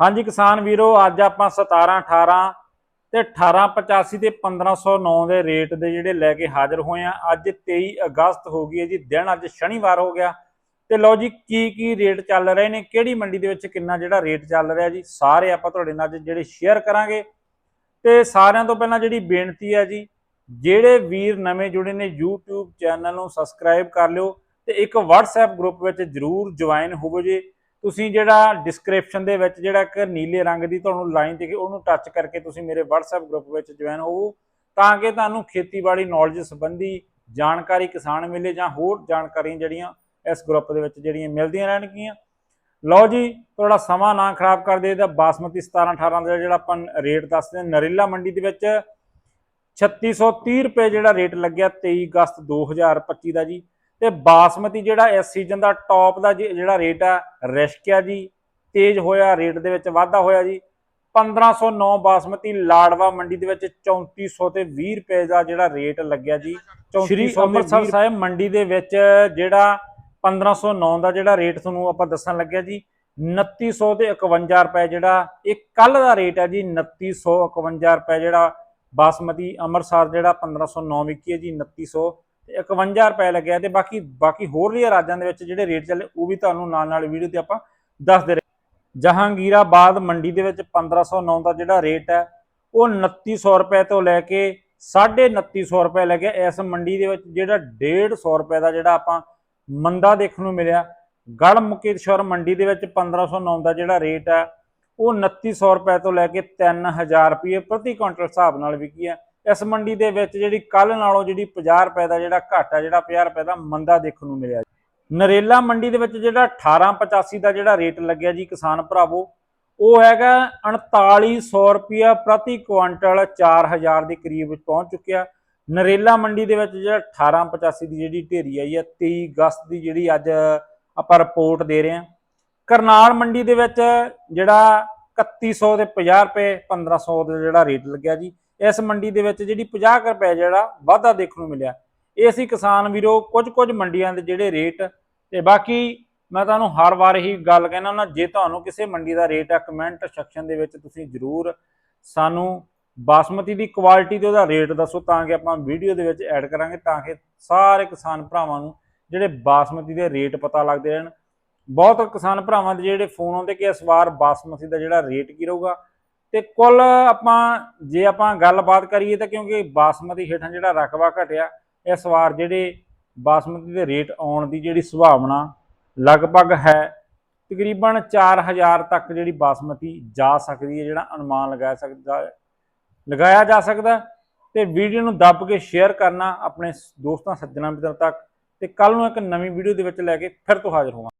ਹਾਂਜੀ ਕਿਸਾਨ ਵੀਰੋ, ਅੱਜ ਆਪਾਂ 17 18 ਤੇ 1885 ਤੇ 1509 ਦੇ ਰੇਟ ਦੇ ਜਿਹੜੇ ਲੈ ਕੇ ਹਾਜ਼ਰ ਹੋਏ ਆ। ਅੱਜ 23 ਅਗਸਤ ਹੋ ਗਈ ਹੈ ਜੀ, ਦਿਨ ਅੱਜ ਸ਼ਨੀਵਾਰ ਹੋ ਗਿਆ। ਤੇ ਲਓ ਜੀ, ਕੀ ਕੀ ਰੇਟ ਚੱਲ ਰਹੇ ਨੇ, ਕਿਹੜੀ ਮੰਡੀ ਦੇ ਵਿੱਚ ਕਿੰਨਾ ਜਿਹੜਾ ਰੇਟ ਚੱਲ ਰਿਹਾ ਜੀ, ਸਾਰੇ ਆਪਾਂ ਤੁਹਾਡੇ ਨਾਲ ਅੱਜ ਜਿਹੜੇ ਸ਼ੇਅਰ ਕਰਾਂਗੇ। ਤੇ ਸਾਰਿਆਂ ਤੋਂ ਪਹਿਲਾਂ ਜਿਹੜੀ ਬੇਨਤੀ ਹੈ ਜੀ, ਜਿਹੜੇ ਵੀਰ ਨਵੇਂ ਜੁੜੇ ਨੇ, YouTube ਚੈਨਲ ਨੂੰ ਸਬਸਕ੍ਰਾਈਬ ਕਰ ਲਿਓ ਤੇ ਇੱਕ WhatsApp ਗਰੁੱਪ ਵਿੱਚ ਜਰੂਰ ਜੁਆਇਨ ਹੋਵੋ ਜੀ। ਤੁਸੀਂ ਜਿਹੜਾ ਡਿਸਕ੍ਰਿਪਸ਼ਨ ਦੇ ਵਿੱਚ ਜਿਹੜਾ ਇੱਕ ਨੀਲੇ ਰੰਗ ਦੀ ਤੁਹਾਨੂੰ ਲਾਈਨ ਤੇ ਉਹਨੂੰ ਟੱਚ ਕਰਕੇ ਤੁਸੀਂ ਮੇਰੇ WhatsApp ਗਰੁੱਪ ਵਿੱਚ ਜੁਆਇਨ ਹੋਵੋ, ਤਾਂ ਕਿ ਤੁਹਾਨੂੰ ਖੇਤੀਬਾੜੀ ਨੌਲੇਜ ਸੰਬੰਧੀ ਜਾਣਕਾਰੀ ਕਿਸਾਨ ਮੇਲੇ ਜਾਂ ਹੋਰ ਜਾਣਕਾਰੀਆਂ ਜਿਹੜੀਆਂ ਇਸ ਗਰੁੱਪ ਦੇ ਵਿੱਚ ਜਿਹੜੀਆਂ ਮਿਲਦੀਆਂ ਰਹਿਣਗੀਆਂ। ਲਓ ਜੀ, ਤੁਹਾਡਾ ਸਮਾਂ ਨਾ ਖਰਾਬ ਕਰਦੇ ਤਾਂ ਬਾਸਮਤੀ 17 18 ਦਾ ਜਿਹੜਾ ਆਪਾਂ ਰੇਟ ਦੱਸਦੇ ਹਾਂ, ਨਰੇਲਾ ਮੰਡੀ ਦੇ ਵਿੱਚ 3630 ਰੁਪਏ ਜਿਹੜਾ ਰੇਟ ਲੱਗਿਆ 23 ਅਗਸਤ 2025 ਦਾ ਜੀ। ਤੇ ਬਾਸਮਤੀ ਜਿਹੜਾ ਇਸ ਸੀਜ਼ਨ ਦਾ ਟੌਪ ਦਾ ਜਿਹੜਾ ਰੇਟ ਆ ਰਿਸ਼ਕਿਆ ਜੀ ਤੇਜ਼ ਹੋਇਆ ਰੇਟ ਦੇ ਵਿੱਚ ਵਾਧਾ ਹੋਇਆ ਜੀ। 1509 ਬਾਸਮਤੀ ਲਾੜਵਾ ਮੰਡੀ ਦੇ ਵਿੱਚ 3400 ਤੇ 20 ਰੁਪਏ ਦਾ ਜਿਹੜਾ ਰੇਟ ਲੱਗਿਆ ਜੀ। ਸ਼੍ਰੀ ਅੰਮ੍ਰਿਤਸਰ ਸਾਹਿਬ ਮੰਡੀ ਦੇ ਵਿੱਚ ਜਿਹੜਾ 1509 ਦਾ ਜਿਹੜਾ ਰੇਟ ਤੁਹਾਨੂੰ ਆਪਾਂ ਦੱਸਣ ਲੱਗਿਆ ਜੀ 2900 ਤੇ 51 ਰੁਪਏ ਜਿਹੜਾ ਇਹ ਕੱਲ ਦਾ ਰੇਟ ਹੈ ਜੀ 2951 ਰੁਪਏ ਜਿਹੜਾ ਬਾਸਮਤੀ ਅੰਮ੍ਰਿਤਸਰ ਜਿਹੜਾ 1509 ਵਿਕੀ ਹੈ ਜੀ 2900 ਤੇ 51 ਰੁਪਏ ਲੱਗਿਆ ਤੇ ਬਾਕੀ ਬਾਕੀ ਹੋਰ ਵੀ ਰਾਜਾਂ ਦੇ ਵਿੱਚ ਜਿਹੜੇ ਰੇਟ ਚੱਲੇ, ਉਹ ਵੀ ਤੁਹਾਨੂੰ ਨਾਲ ਨਾਲ ਵੀਡੀਓ ਤੇ ਆਪਾਂ ਦੱਸਦੇ ਰਹੇ। ਜਹਾਂਗੀਰਾਬਾਦ ਮੰਡੀ ਦੇ ਵਿੱਚ 1509 ਦਾ ਜਿਹੜਾ ਰੇਟ ਹੈ, ਉਹ 2900 ਰੁਪਏ ਤੋਂ ਲੈ ਕੇ 2950 ਰੁਪਏ ਲੱਗਿਆ। ਇਸ ਮੰਡੀ ਦੇ ਵਿੱਚ ਜਿਹੜਾ 150 ਰੁਪਏ ਦਾ ਜਿਹੜਾ ਆਪਾਂ ਮੰਦਾ ਦੇਖਣ ਨੂੰ ਮਿਲਿਆ, ਗੜ ਮੁਕੇਸ਼ਵਰ ਮੰਡੀ ਦੇ ਵਿੱਚ 1509 ਦਾ ਜਿਹੜਾ ਰੇਟ ਹੈ, ਉਹ 2900 ਰੁਪਏ ਤੋਂ ਲੈ ਕੇ 3000 ਰੁਪਏ ਪ੍ਰਤੀ ਕੁਇੰਟਲ ਹਿਸਾਬ ਨਾਲ ਵਿਕੀ ਹੈ ਇਸ ਮੰਡੀ ਦੇ ਵਿੱਚ ਜਿਹੜੀ ਕੱਲ ਨਾਲੋਂ ਜਿਹੜੀ 50 ਰੁਪਏ ਦਾ ਜਿਹੜਾ ਘਾਟਾ ਜਿਹੜਾ 50 ਰੁਪਏ ਦਾ ਮੰਦਾ ਦੇਖਣ ਨੂੰ ਮਿਲਿਆ ਨਰੇਲਾ ਮੰਡੀ ਦੇ ਵਿੱਚ ਜਿਹੜਾ 1885 ਦਾ ਜਿਹੜਾ ਰੇਟ ਲੱਗਿਆ ਜੀ ਕਿਸਾਨ ਭਰਾਵੋ, ਉਹ ਹੈਗਾ 3900 ਰੁਪਿਆ ਪ੍ਰਤੀ ਕੁਇੰਟਲ 4000 ਦੇ ਕਰੀਬ ਪਹੁੰਚ ਚੁੱਕਿਆ। ਨਰੇਲਾ ਮੰਡੀ ਦੇ ਵਿੱਚ ਜਿਹੜਾ 1885 ਦੀ ਜਿਹੜੀ ਢੇਰੀ ਆਈ ਹੈ 23 ਅਗਸਤ ਦੀ ਜਿਹੜੀ ਅੱਜ ਆਪਾਂ ਰਿਪੋਰਟ ਦੇ ਰਹੇ ਹਾਂ। ਕਰਨਾਲ ਮੰਡੀ ਦੇ ਵਿੱਚ ਜਿਹੜਾ 3100 ਦੇ 50 ਰੁਪਏ 1500 ਦਾ ਜਿਹੜਾ ਰੇਟ ਲੱਗਿਆ ਜੀ। ਇਸ ਮੰਡੀ ਦੇ ਵਿੱਚ ਜਿਹੜੀ 50 ਕੁ ਰੁਪਏ ਜਿਹੜਾ ਵਾਧਾ ਦੇਖਣ ਨੂੰ ਮਿਲਿਆ। ਇਹ ਸੀ ਕਿਸਾਨ ਵੀਰੋ ਕੁਝ ਕੁਝ ਮੰਡੀਆਂ ਦੇ ਜਿਹੜੇ ਰੇਟ। ਤੇ ਬਾਕੀ ਮੈਂ ਤੁਹਾਨੂੰ ਹਰ ਵਾਰ ਹੀ ਗੱਲ ਕਹਿਣਾ ਨਾ ਜੇ ਤੁਹਾਨੂੰ ਕਿਸੇ ਮੰਡੀ ਦਾ ਰੇਟ ਆ ਕਮੈਂਟ ਸੈਕਸ਼ਨ ਦੇ ਵਿੱਚ ਤੁਸੀਂ ਜਰੂਰ ਸਾਨੂੰ ਬਾਸਮਤੀ ਦੀ ਕੁਆਲਿਟੀ ਤੇ ਉਹਦਾ ਰੇਟ ਦੱਸੋ, ਤਾਂ ਕਿ ਆਪਾਂ ਵੀਡੀਓ ਦੇ ਵਿੱਚ ਐਡ ਕਰਾਂਗੇ, ਤਾਂ ਕਿ ਸਾਰੇ ਕਿਸਾਨ ਭਰਾਵਾਂ ਨੂੰ ਜਿਹੜੇ ਬਾਸਮਤੀ ਦੇ ਰੇਟ ਪਤਾ ਲੱਗਦੇ ਰਹਿਣ। ਬਹੁਤ ਕਿਸਾਨ ਭਰਾਵਾਂ ਦੇ ਜਿਹੜੇ ਫੋਨ ਆਉਂਦੇ ਕਿ ਇਸ ਵਾਰ ਬਾਸਮਤੀ ਦਾ ਜਿਹੜਾ ਰੇਟ ਕੀ ਰਹੂਗਾ। ਤੇ ਕੁੱਲ ਆਪਾਂ, ਜੇ ਆਪਾਂ ਗੱਲਬਾਤ ਕਰੀਏ ਤਾਂ ਕਿਉਂਕਿ ਬਾਸਮਤੀ ਹੇਠਾਂ ਜਿਹੜਾ ਰਕਬਾ ਘਟਿਆ, ਇਸ ਵਾਰ ਜਿਹੜੇ ਬਾਸਮਤੀ ਦੇ ਰੇਟ ਆਉਣ ਦੀ ਜਿਹੜੀ ਸੰਭਾਵਨਾ ਲਗਭਗ ਹੈ, ਤਕਰੀਬਨ 4000 ਤੱਕ ਜਿਹੜੀ ਬਾਸਮਤੀ ਜਾ ਸਕਦੀ ਹੈ, ਜਿਹੜਾ ਅਨੁਮਾਨ ਲਗਾਇਆ ਸਕਦਾ, ਲਗਾਇਆ ਜਾ ਸਕਦਾ। ਹੈ। ਤੇ ਵੀਡੀਓ ਨੂੰ ਦੱਬ ਕੇ ਸ਼ੇਅਰ ਕਰਨਾ, ਆਪਣੇ ਦੋਸਤਾਂ, ਸੱਜਣਾਂ, ਮਿੱਤਰਾਂ ਤੱਕ। ਤੇ ਕੱਲ ਨੂੰ ਇੱਕ ਨਵੀਂ ਵੀਡੀਓ ਦੇ ਵਿੱਚ ਲੈ ਕੇ ਫਿਰ ਤੋਂ ਹਾਜ਼ਰ ਹੋਵਾਂ